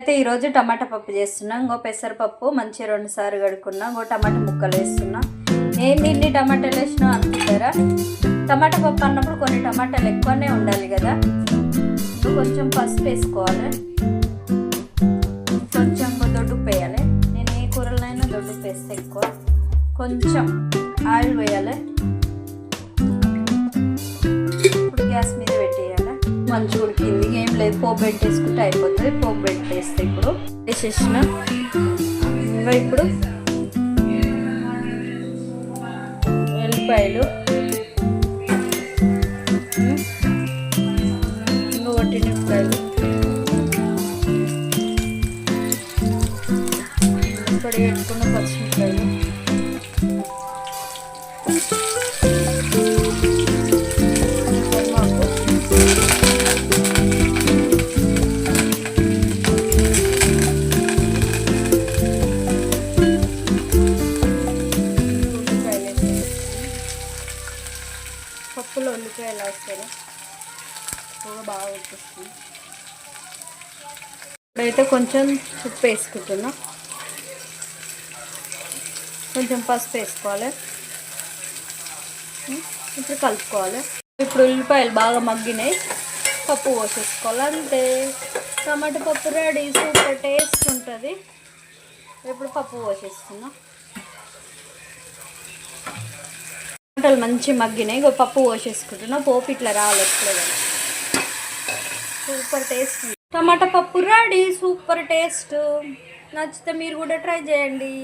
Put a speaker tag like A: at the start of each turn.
A: అయితే ఈరోజు టమాటా పప్పు చేస్తున్నా ఇంకో పెసరపప్పు మంచిగా రెండు సార్లు కడుక్కున్నా ఇంకో టమాటా ముక్కలు వేస్తున్నా. ఏంది ఇన్ని టమాటాలు వేసినా అనుకుంటారా? టమాటా పప్పు అన్నప్పుడు కొన్ని టమాటాలు ఎక్కువనే ఉండాలి కదా. కొంచెం పసుపు వేసుకోవాలి. కొంచెం దొడ్డు వేయాలి. నేను ఏ కూరలైనా దొడ్డుకు వేస్తే ఎక్కువ. కొంచెం ఆయిల్ వేయాలి. ఇప్పుడు గ్యాస్ మీద పెట్టేయాలి మంచిగా ఉడికింది ఏం లేదు. పోపు పెట్టేసుకుంటే అయిపోతుంది. పోపు పెట్టేస్తే ఇప్పుడు వేసేసిన. ఇంకా ఇప్పుడు ఎల్లిపాయలు. ఇంకా వట్టిమిరపకాయలు ఇప్పుడు పెట్టుకున్న పచ్చిమిరపకాయలు. పప్పులో ఉల్లిపాయలు వేస్తారు. పొగ బాగా వచ్చేస్తుంది ఇప్పుడైతే కొంచెం ఉప్పు వేసుకుంటున్నా. కొంచెం పసుపు వేసుకోవాలి. ఇప్పుడు కలుపుకోవాలి. ఇప్పుడు ఉల్లిపాయలు బాగా మగ్గినాయి. పప్పు పోసేసుకోవాలి. అంతే. టమాటా పప్పు రెడీ. సూపర్ టేస్ట్ ఉంటుంది. ఇప్పుడు పప్పు పోసేస్తున్నా టమాటాలు మంచి మగ్గినాయి. ఇక పప్పు పోసేసుకుంటున్నా పోపు ఇట్లా రావాలి సూపర్ టేస్ట్. టమాటా పప్పు రెడీ. Super taste. నచ్చితే మీరు కూడా ట్రై చేయండి.